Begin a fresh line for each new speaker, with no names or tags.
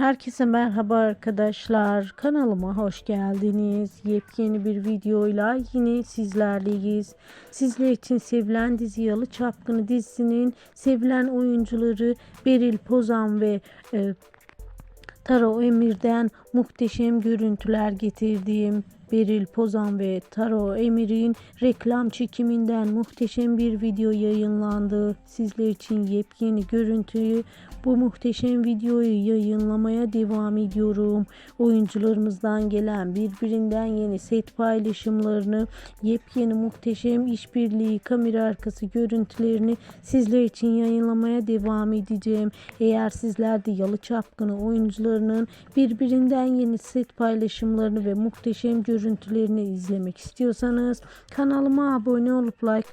Herkese merhaba arkadaşlar. Kanalıma hoş geldiniz. Yepyeni bir videoyla yine sizlerleyiz. Sizler için sevilen dizi Yalı Çapkını dizisinin sevilen oyuncuları Beril Pozan ve e, Taro Emir'den muhteşem görüntüler getirdiğim Beril Pozan ve Taro Emir'in reklam çekiminden muhteşem bir video yayınlandı. Sizler için yepyeni görüntüyü bu muhteşem videoyu yayınlamaya devam ediyorum. Oyuncularımızdan gelen birbirinden yeni set paylaşımlarını, yepyeni muhteşem işbirliği kamera arkası görüntülerini sizler için yayınlamaya devam edeceğim. Eğer sizler de Yalı Çapkını oyuncularının birbirinden yeni set paylaşımlarını ve muhteşem görüntülerini izlemek istiyorsanız kanalıma abone olup like